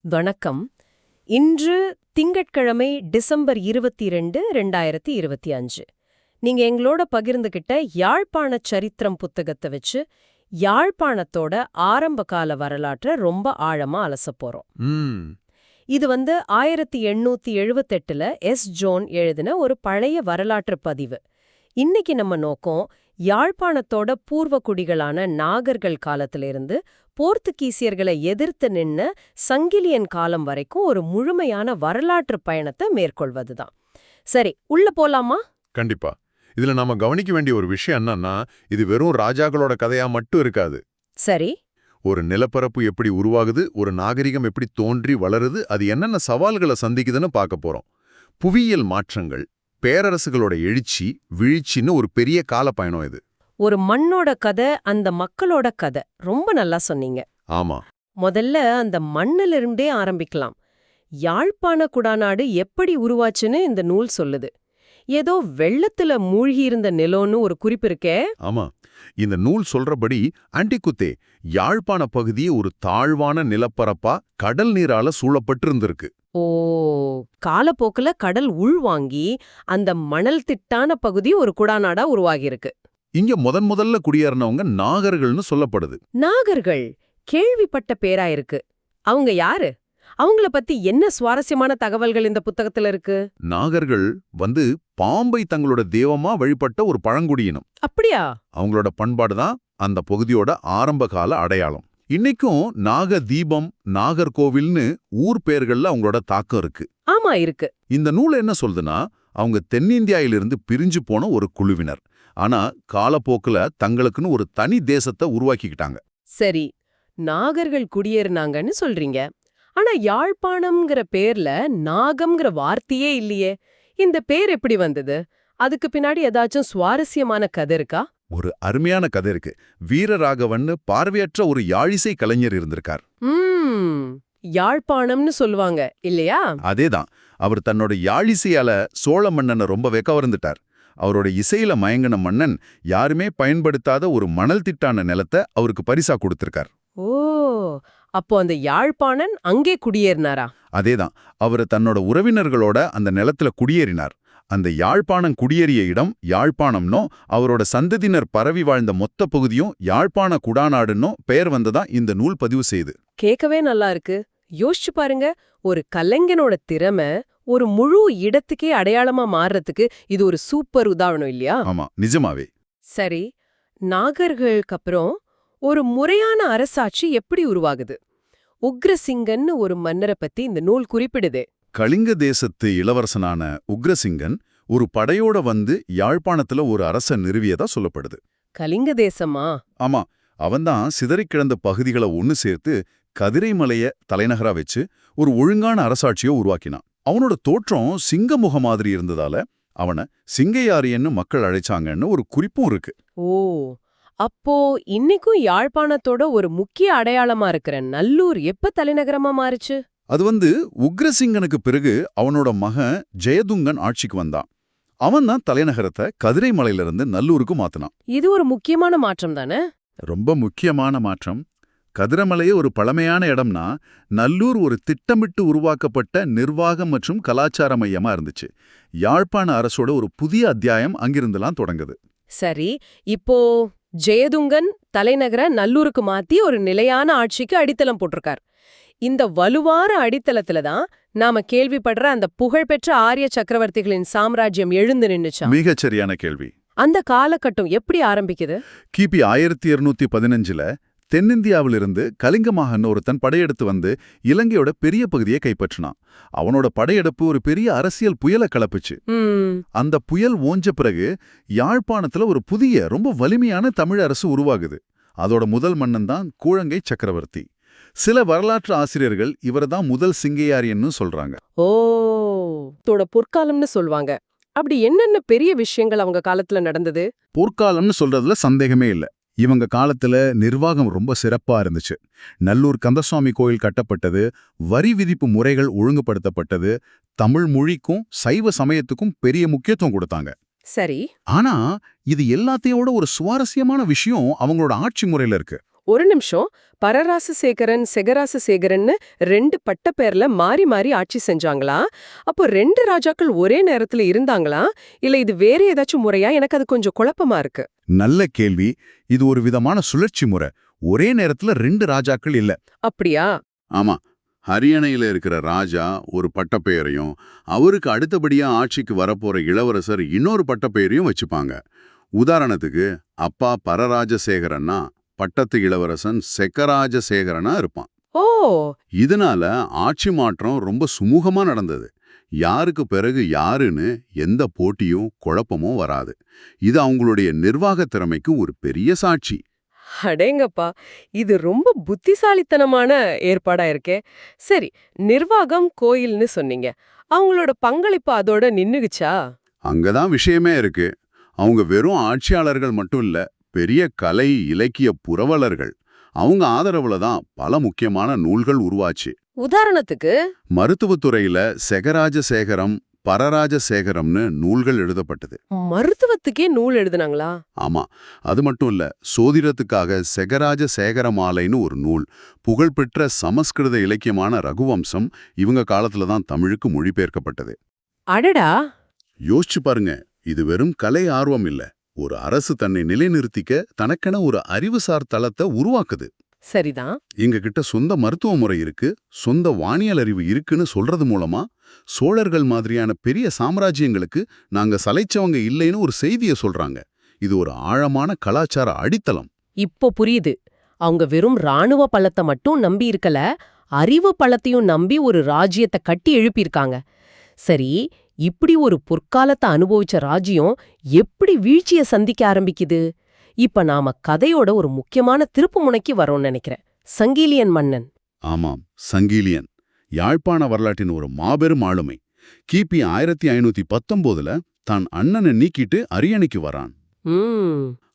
வணக்கம். இன்று திங்கட்கிழமை டிசம்பர் இருபத்தி ரெண்டு ரெண்டாயிரத்தி இருபத்தி அஞ்சு. நீங்க எங்களோட பகிர்ந்துகிட்ட யாழ்ப்பாண சரித்திரம் புத்தகத்தை வச்சு யாழ்ப்பாணத்தோட ஆரம்ப கால வரலாற்றை ரொம்ப ஆழமா அலசப் போறோம். இது வந்து ஆயிரத்தி எண்ணூத்தி எழுவத்தெட்டுல எஸ் ஜோன் எழுதின ஒரு பழைய வரலாற்று பதிவு. இன்னைக்கு நம்ம நோக்கம் யாழ்ப்பாணத்தோட பூர்வ குடிகளான நாகர்கள் காலத்திலிருந்து போர்த்துகீசியர்களை எதிர்த்து நின்ன சங்கிலியன் காலம் வரைக்கும் ஒரு முழுமையான வரலாற்று பயணத்தை மேற்கொள்வதுதான். சரி உள்ள போலாமா? கண்டிப்பா. இதுல நாம கவனிக்க வேண்டிய ஒரு விஷயம் என்னன்னா இது வெறும் ராஜாக்களோட கதையா மட்டும் இருக்காது. சரி. ஒரு நிலப்பரப்பு எப்படி உருவாகுது ஒரு நாகரிகம் எப்படி தோன்றி வளருது அது என்னென்ன சவால்களை சந்திக்குதுன்னு பார்க்க போறோம். புவியியல் மாற்றங்கள் பேரரசுகளோட எழுச்சி வீழ்ச்சின்னு ஒரு பெரிய கால பயணம் இது. ஒரு மண்ணோட கதை அந்த மக்களோட கதை. ரொம்ப நல்லா சொன்னீங்க. ஆமா. முதல்ல அந்த மண்ணிலிருந்தே ஆரம்பிக்கலாம். யாழ்ப்பாண குடாநாடு எப்படி உருவாச்சுன்னு இந்த நூல் சொல்லுது. ஏதோ வெள்ளத்துல மூழ்கியிருந்த நிலம்னு ஒரு குறிப்பு இருக்கே. ஆமா. இந்த நூல் சொல்றபடி ஆன்டிகுத்தே யாழ்ப்பாண பகுதி ஒரு தாழ்வான நிலப்பரப்பா கடல் நீரால சூழப்பட்டிருந்திருக்கு. ஓ காலப்போக்குல கடல் உள்வாங்கி அந்த மணல் திட்டான பகுதி ஒரு குடாநாடா உருவாகியிருக்கு. இங்க முதன் முதல்ல குடியேறினவங்க நாகர்கள்னு சொல்லப்படுது. நாகர்கள் கேள்விப்பட்ட பேரா இருக்கு. அவங்க யாரு? அவங்கள பத்தி என்ன சுவாரஸ்யமான தகவல்கள் இந்த புத்தகத்துல இருக்கு? நாகர்கள் வந்து பாம்பை தங்களோட தெய்வமா வழிபட்ட ஒரு பழங்குடியினம். அப்படியா? அவங்களோட பண்பாடு தான் அந்த பகுதியோட ஆரம்ப கால அடையாளம். இன்னைக்கும் நாக தீபம் நாகர்கோவில்னு ஊர் பெயர்கள்ல அவங்களோட தாக்கம் இருக்கு. ஆமா இருக்கு. இந்த நூல் என்ன சொல்லுதுன்னா அவங்க தென்னிந்தியாயிலிருந்து பிரிஞ்சு போன ஒரு குழுவினர். ஆனா காலப்போக்குல தங்களுக்குன்னு ஒரு தனி தேசத்தை உருவாக்கிக்கிட்டாங்க. சரி நாகர்கள் குடியேறினாங்கன்னு சொல்றீங்க. ஆனா யாழ்ப்பாணம்ங்கிற பேர்ல நாகம்ங்கிற வார்த்தையே இல்லையே. இந்த பேர் எப்படி வந்தது? அதுக்கு பின்னாடி ஏதாச்சும் சுவாரஸ்யமான கதை இருக்கா? ஒரு அருமையான கதை இருக்கு. வீரராகவன்னு பார்வையற்ற ஒரு யாழிசை கலைஞர் இருந்திருக்கார். யாழ்ப்பாணம்னு சொல்லுவாங்க இல்லையா? அதேதான். அவர் தன்னோட யாழிசையால சோழ மன்னனை ரொம்ப வெக்கவர்ந்துட்டார். அவரோட இசையில மயங்கின மன்னன் யாருமே பயன்படுத்தாத ஒரு மணல் திட்டான நிலத்தை அவருக்கு பரிசா கொடுத்திருக்கார். ஓ அப்போ அந்த யாழ்ப்பாணன் அங்கே குடியேறினாரா? அதேதான். அவர் தன்னோட உறவினர்களோட அந்த நிலத்துல குடியேறினார். அந்த யாழ்ப்பாணம் குடியேறிய இடம் யாழ்ப்பாணம்னோ அவரோட சந்ததியினர் பரவி வாழ்ந்த மொத்த பகுதியும் யாழ்ப்பாண குடாநாடுன்னோ பெயர் வந்ததா இந்த நூல் பதிவு செய்யுது கேட்கவே நல்லா இருக்கு. யோசிச்சு பாருங்க ஒரு கலைஞனோட திறமை ஒரு முழு இடத்துக்கே அடையாளமா மாறுறதுக்கு இது ஒரு சூப்பர் உதாரணம் இல்லையா? ஆமா நிஜமாவே. சரி நாகர்களுக்கு அப்புறம் ஒரு முறையான அரசாட்சி எப்படி உருவாகுது? உக்ரசிங்கன்னு ஒரு மன்னரை பத்தி இந்த நூல் குறிப்பிடுது. கலிங்க தேசத்து இளவரசனான உக்ரசிங்கன் ஒரு படையோட வந்து யாழ்ப்பாணத்துல ஒரு அரச நிறுவியதா சொல்லப்படுது. கலிங்க தேசமா? ஆமா அவன்தான் சிதறிக் கிடந்த பகுதிகளை ஒன்னு சேர்த்து கதிரைமலைய தலைநகரா வச்சு ஒரு ஒழுங்கான அரசாட்சியை உருவாக்கினான். அவனோட தோற்றம் சிங்க முகம் மாதிரி இருந்ததால அவனை சிங்கையாரியன்னு மக்கள் அழைச்சாங்கன்னு ஒரு குறிப்பும் இருக்கு. ஓ அப்போ இன்னைக்கும் யாழ்ப்பாணத்தோட ஒரு முக்கிய அடையாளமா இருக்கிற நல்லூர் எப்ப தலைநகரமா மாறுச்சு? அது வந்து உக்ரசிங்கனுக்கு பிறகு அவனோட மகன் ஜெயதுங்கன் ஆட்சிக்கு வந்தான். அவன் தான் தலைநகரத்தை கதிரைமலையிலிருந்து நல்லூருக்கு மாத்தினான். இது ஒரு முக்கியமான மாற்றம் தானே? ரொம்ப முக்கியமான மாற்றம். கதிரமலையே ஒரு பழமையான இடம்னா நல்லூர் ஒரு திட்டமிட்டு உருவாக்கப்பட்ட நிர்வாகம் மற்றும் கலாச்சார மையமா இருந்துச்சு. யாழ்ப்பாண அரசோட ஒரு புதிய அத்தியாயம் அங்கிருந்துலாம் தொடங்குது. சரி இப்போ ஜெயதுங்கன் தலைநகர நல்லூருக்கு மாத்தி ஒரு நிலையான ஆட்சிக்கு அடித்தளம் போட்டிருக்கார். இந்த வலுவான அடித்தளத்துல தான் நாம கேள்விப்படுற அந்த புகழ்பெற்ற ஆரிய சக்கரவர்த்திகளின் சாம்ராஜ்யம் எழுந்து நின்னுச்சாம் மிகச் சரியான கேள்வி. அந்த காலகட்டம் எப்படி ஆரம்பிக்குது? கிபி ஆயிரத்தி இருநூத்தி பதினஞ்சுல தென்னிந்தியாவிலிருந்து கலிங்கமாகன் ஒருத்தன் படையெடுத்து வந்து இலங்கையோட பெரிய பகுதியை கைப்பற்றினான். அவனோட படையெடுப்பு ஒரு பெரிய அரசியல் புயலை கலப்புச்சு. அந்த புயல் ஓஞ்ச பிறகு யாழ்ப்பாணத்துல ஒரு புதிய ரொம்ப வலிமையான தமிழ் அரசு உருவாகுது. அதோட முதல் மன்னன் தான் கூழங்கை சக்கரவர்த்தி. சில வரலாற்று ஆசிரியர்கள் இவர்தான் முதல் சிங்கையாரியன்னு சொல்றாங்க. ஓ தோட பொற்காலம்னு சொல்வாங்க. அப்படி என்னென்ன பெரிய விஷயங்கள் அவங்க காலத்துல நடந்தது? போர்க்காலம்னு சொல்றதுல சந்தேகமே இல்ல. இவங்க காலத்துல நிர்வாகம் ரொம்ப சிறப்பா இருந்துச்சு. நல்லூர் கந்தசுவாமி கோயில் கட்டப்பட்டது வரி விதிப்பு முறைகள் ஒழுங்குபடுத்தப்பட்டது தமிழ் மொழிக்கும் சைவ சமயத்துக்கும் பெரிய முக்கியத்துவம் கொடுத்தாங்க. சரி. ஆனா இது எல்லாத்தையோட ஒரு சுவாரஸ்யமான விஷயம் அவங்களோட ஆட்சி முறையில இருக்கு. ஒரு நிமிஷம் பரராசசேகரன் செகராசசேகரன்னு ரெண்டு பட்ட பேர்ல மாறி மாறி ஆட்சி செஞ்சாங்களா? அப்போ ரெண்டு ராஜாக்கள் ஒரே நேரத்துல இருந்தாங்களா? இல்ல இது வேற ஏதாச்சும் முறையா? எனக்கு அது கொஞ்சம் குழப்பமா இருக்கு. நல்ல கேள்வி. இது ஒரு விதமான சுழற்சி முறை. ஒரே நேரத்துல ரெண்டு ராஜாக்கள் இல்ல. அப்படியா? ஆமா. ஹரியானையில இருக்கிற ராஜா ஒரு பட்டப்பெயரையும் அவருக்கு அடுத்தபடியா ஆட்சிக்கு வரப்போற இளவரசர் இன்னொரு பட்டப்பெயரையும் வச்சுப்பாங்க. உதாரணத்துக்கு அப்பா பரராஜசேகரன்னா பட்டத்து இளவரசன் செக்கராஜசேகரனா இருப்பான். ஓ! இதனால ஆட்சி மாற்றம் ரொம்ப சுமூகமா நடந்தது. யாருக்கு பிறகு யாருன்னு எந்த போட்டியும் குழப்பமும் வராது. இது அவங்களுடைய நிர்வாக திறமைக்கு ஒரு பெரிய சாட்சி. அடேங்கப்பா! இது ரொம்ப புத்திசாலித்தனமான ஏற்பாடா இருக்கே. சரி நிர்வாகம் கோயில்னு சொன்னீங்க. அவங்களோட பங்களிப்பு அதோட நின்னுகுச்சா அங்கதான் விஷயமே இருக்கு. அவங்க வெறும் ஆட்சியாளர்கள் மட்டும் இல்ல பெரிய கலை இலக்கிய புரவலர்கள். அவங்க ஆதரவுல தான் பல முக்கியமான நூல்கள் உருவாச்சு. உதாரணத்துக்கு? மருத்துவத்துறையில செகராஜசேகரம் பரராஜசேகரம்னு நூல்கள் எழுதப்பட்டது. மருத்துவத்துக்கே நூல் எழுதுனாங்களா? ஆமா. அது மட்டும் இல்ல சோதிடத்துக்காக செகராஜ சேகரமாலைன்னு ஒரு நூல் புகழ்பெற்ற சமஸ்கிருத இலக்கியமான ரகுவம்சம் இவங்க காலத்துல தான் தமிழுக்கு மொழிபெயர்க்கப்பட்டது. அடடா! யோசிச்சு பாருங்க இது வெறும் கலை ஆர்வம் இல்ல. ஒரு அரசு தன்னை நிலைநிறுத்திக்க தனக்கென ஒரு அறிவுசார் தளத்தை உருவாக்குது. சரிதான் எங்க கிட்ட சொந்த மருத்துவ முறை இருக்கு சொந்த வானியல் அறிவு இருக்குன்னு சொல்றது மூலமா சோழர்கள் மாதிரியான பெரிய சாம்ராஜ்யங்களுக்கு நாங்க சலைச்சவங்க இல்லைன்னு ஒரு செய்தியை சொல்றாங்க. இது ஒரு ஆழமான கலாச்சார அடித்தளம். இப்போ புரியுது. அவங்க வெறும் ராணுவ பலத்தை மட்டும் நம்பி இருக்கல அறிவு பலத்தையும் நம்பி ஒரு ராஜ்யத்தை கட்டி எழுப்பியிருக்காங்க. சரி இப்படி ஒரு பொற்காலத்தை அனுபவிச்ச ராஜ்யம் எப்படி வீழ்ச்சிய சந்திக்க ஆரம்பிக்குது? இப்ப நாம கதையோட ஒரு முக்கியமான திருப்பு முனைக்கு வரோம்னு நினைக்கிறேன். சங்கீலியன் மன்னன். ஆமாம் சங்கீலியன். யாழ்ப்பாண வரலாற்றின் ஒரு மாபெரும் ஆளுமை. கிபி ஆயிரத்தி ஐநூத்தி பத்தொன்பதுல தான் அண்ணனை நீக்கிட்டு அரியணைக்கு வரான்.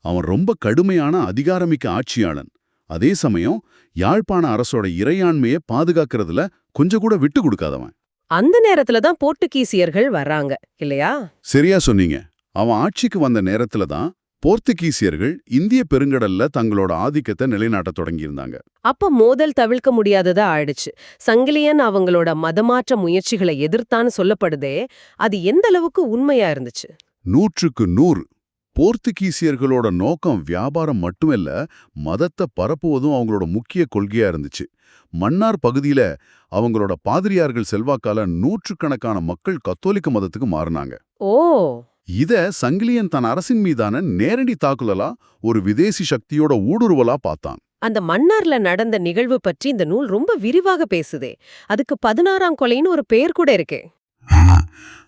அவன் ரொம்ப கடுமையான அதிகாரமிக்க ஆட்சியாளன். அதே சமயம் யாழ்ப்பாண அரசோட இறையாண்மையை பாதுகாக்கிறதுல கொஞ்சம் கூட விட்டு கொடுக்காதவன். அந்த நேரத்துல தான் போர்த்துகீசியர்கள் வர்றாங்க இல்லையா? சரியா சொன்னீங்க. அவன் ஆட்சிக்கு வந்த நேரத்துல தான் போர்த்துகீசியர்கள் இந்திய பெருங்கடல்ல தங்களோட ஆதிக்கத்தை நிலைநாட்டத் தொடங்கியிருந்தாங்க. அப்ப மோதல் தவிர்க்க முடியாததா ஆயிடுச்சு. சங்கிலியன் அவங்களோட மதமாற்ற முயற்சிகளை எதிர்த்தான்னு சொல்லப்படுதே அது எந்த அளவுக்கு உண்மையா இருந்துச்சு? நூற்றுக்கு நூறு. போர்த்துகீசியர்களோட நோக்கம் வியாபாரம் மட்டுமல்ல மதத்தை பரப்புவதும் அவங்களோட முக்கிய கொள்கையா இருந்துச்சு. மன்னார் பகுதியில அவங்களோட பாதிரியார்கள் செல்வாக்கால நூற்றுக்கணக்கான மக்கள் கத்தோலிக்க மதத்துக்கு மாறினாங்க. ஓ! இத சங்கிலியன் தன் அரசின் மீதான நேரடி தாக்குதலா ஒரு விதேசி சக்தியோட ஊடுருவலா பார்த்தான். அந்த மன்னார்ல நடந்த நிகழ்வு பற்றி இந்த நூல் ரொம்ப விரிவாக பேசுதே. அதுக்கு பதினாறாம் கொலைன்னு ஒரு பெயர் கூட இருக்கே.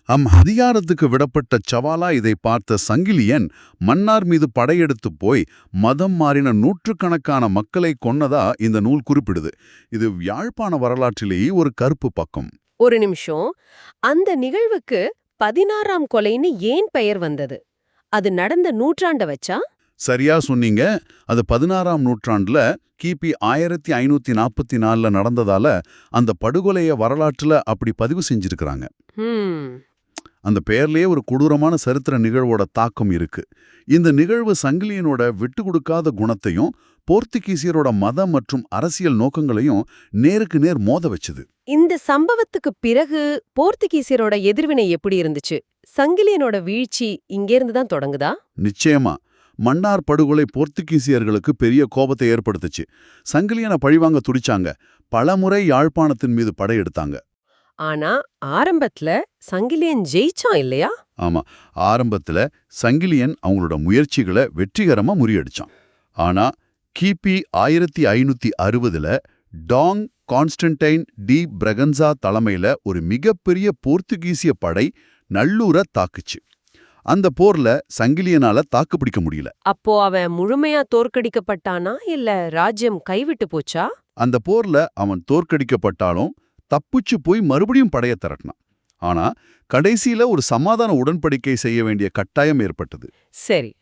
அம் அதிகாரத்துக்கு விடப்பட்ட சவாலா இதை பார்த்த சங்கிலியன் மன்னார் மீது படையெடுத்து போய் மதம் மாறின நூற்றுக்கணக்கான மக்களை கொன்னதா இந்த நூல் குறிப்பிடுது. இது யாழ்ப்பாண வரலாற்றிலேயே ஒரு கருப்பு பக்கம். ஒரு நிமிஷம். அந்த நிகழ்வுக்கு பதினாறாம் கொலைன்னு ஏன் பெயர் வந்தது? அது நடந்த நூற்றாண்ட வச்சா? சரியா சொன்னீங்க. அது பதினாறாம் நூற்றாண்டுல கிபி ஆயிரத்தி ஐநூத்தி நாற்பத்தி நாலுல நடந்ததால அந்த படுகொலைய வரலாற்றுல அப்படி பதிவு செஞ்சிருக்கிறாங்க. அந்த பெயர்லயே ஒரு கொடூரமான சரித்திர நிகழ்வோட தாக்கம் இருக்கு. இந்த நிகழ்வு சங்கிலியனோட விட்டு கொடுக்காத குணத்தையும் போர்த்துகீசியரோட மத மற்றும் அரசியல் நோக்கங்களையும் நேருக்கு நேர் மோத வச்சுது. இந்த சம்பவத்துக்கு பிறகு போர்த்துகீசியரோட எதிர்வினை எப்படி இருந்துச்சு? சங்கிலியனோட வீழ்ச்சி இங்கேருந்து தான் தொடங்குதா? நிச்சயமா. மன்னார் படுகொலை போர்த்துகீசியர்களுக்கு பெரிய கோபத்தை ஏற்படுத்துச்சு. சங்கிலியனை பழிவாங்க துடிச்சாங்க. பலமுறை யாழ்ப்பாணத்தின் மீது படையெடுத்தாங்க ஆனா ஆரம்பத்துல சங்கிலியன் ஜெயிச்சான் இல்லையா? ஆமா. ஆரம்பத்துல சங்கிலியன் அவங்களோட முயற்சிகளை வெற்றிகரமா முறியடிச்சான். ஆனா கிபி ஆயிரத்தி ஐநூத்தி அறுபதுல டாங் கான்ஸ்டன்டைன் டி பிரகன்சா தலைமையில ஒரு மிகப்பெரிய போர்த்துகீசிய படை நல்லூரை தாக்குச்சு. அந்த போர்ல சங்கிலியனால தாக்குப்பிடிக்க முடியல. அப்போ அவன் முழுமையா தோற்கடிக்கப்பட்டானா இல்ல ராஜ்யம் கைவிட்டு போச்சா? அந்த போர்ல அவன் தோற்கடிக்கப்பட்டாலும் தப்பிச்சு போய் மறுபடியும் படைய திரட்டினான். ஆனா கடைசியில ஒரு சமாதான உடன்படிக்கை செய்ய வேண்டிய கட்டாயம் ஏற்பட்டது. சரி.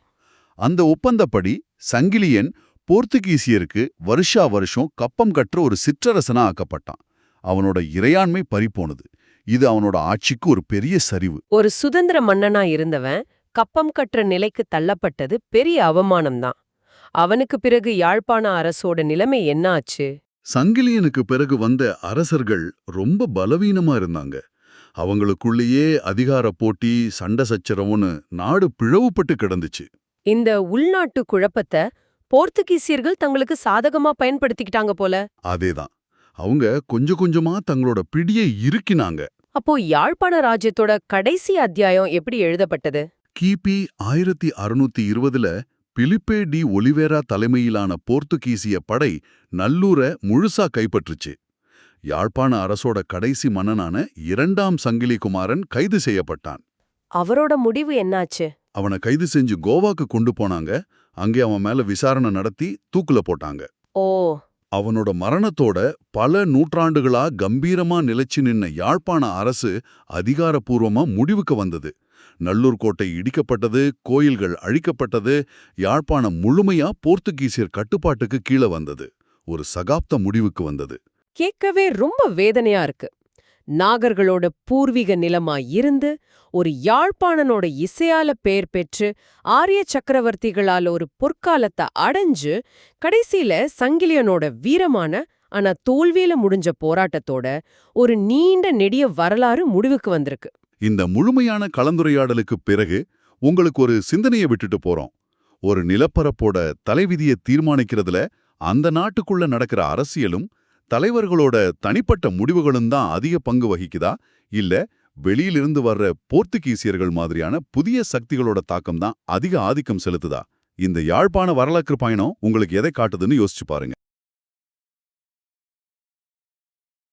அந்த ஒப்பந்தப்படி சங்கிலியன் போர்த்துகீசியருக்கு வருஷா வருஷம் கப்பம் கற்ற ஒரு சிற்றரசனா ஆக்கப்பட்டான். அவனோட இறையாண்மை பறிபோனது. இது அவனோட ஆட்சிக்கு ஒரு பெரிய சரிவு. ஒரு சுதந்திர மன்னனா இருந்தவன் கப்பம் கற்ற நிலைக்கு தள்ளப்பட்டது பெரிய அவமானம்தான். அவனுக்கு பிறகு யாழ்ப்பாண அரசோட நிலைமை என்ன ஆச்சு சங்கிலியனுக்கு பிறகு வந்த அரசர்கள் ரொம்ப பலவீனமா இருந்தாங்க. அவங்களுக்குள்ளேயே அதிகார போட்டி சண்டை சச்சரவுன்னு நாடு பிளவுபட்டு கிடந்துச்சு. இந்த உள்நாட்டு குழப்பத்தை போர்த்துகீசியர்கள் தங்களுக்கு சாதகமா பயன்படுத்திக்கிட்டாங்க போல. அதேதான். அவங்க கொஞ்சம் கொஞ்சமா தங்களோட பிடியை இறுக்கினாங்க. அப்போ யாழ்ப்பாண ராஜ்யத்தோட கடைசி அத்தியாயம் எப்படி எழுதப்பட்டது? கிபி ஆயிரத்தி அறுநூத்தி இருபதுல பிலிப்பே டி ஒலிவேரா தலைமையிலான போர்த்துகீசிய படை நல்லூரை முழுசா கைப்பற்றுச்சு. யாழ்ப்பாண அரசோட கடைசி மன்னனான இரண்டாம் சங்கிலி குமாரன் கைது செய்யப்பட்டான். அவரோட முடிவு என்னாச்சு? அவனை கைது செஞ்சு கோவாக்கு கொண்டு போனாங்க. அங்கே அவன் மேல விசாரணை நடத்தி தூக்குல போட்டாங்க. ஓ. அவனோட மரணத்தோட பல நூற்றாண்டுகளா கம்பீரமா நிலைச்சு நின்ன யாழ்ப்பாண அரசு அதிகாரப்பூர்வமா முடிவுக்கு வந்தது. நல்லூர் கோட்டை இடிக்கப்பட்டது கோயில்கள் அழிக்கப்பட்டது யாழ்ப்பாணம் முழுமையா போர்த்துகீசியர் கட்டுப்பாட்டுக்கு கீழே வந்தது. ஒரு சகாப்த முடிவுக்கு வந்தது. கேட்கவே ரொம்ப வேதனையா இருக்கு. நாகர்களோட பூர்வீக நிலமா இருந்து ஒரு யாழ்ப்பாணனோட இசையால பேர் பெற்று ஆரிய சக்கரவர்த்திகளால ஒரு பொற்காலத்தை அடைஞ்சு கடைசியில சங்கிலியனோட வீரமான ஆனா தோல்வியில முடிஞ்ச போராட்டத்தோட ஒரு நீண்ட நெடிய வரலாறு முடிவுக்கு வந்திருக்கு. இந்த முழுமையான கலந்துரையாடலுக்கு பிறகு உங்களுக்கு ஒரு சிந்தனையை விட்டுட்டு போறோம். ஒரு நிலப்பரப்போட தலைவிதியை தீர்மானிக்கிறதுல அந்த நாட்டுக்குள்ள நடக்கிற அரசியலும் தலைவர்களோட தனிப்பட்ட முடிவுகளும் தான் அதிக பங்கு வகிக்குதா? இல்ல வெளியிலிருந்து வர்ற போர்த்துகீசியர்கள் மாதிரியான புதிய சக்திகளோட தாக்கம் தான் அதிக ஆதிக்கம் செலுத்துதா? இந்த யாழ்ப்பாண வரலாற்று பயணம் உங்களுக்கு எதை காட்டுதுன்னு யோசிச்சு பாருங்க.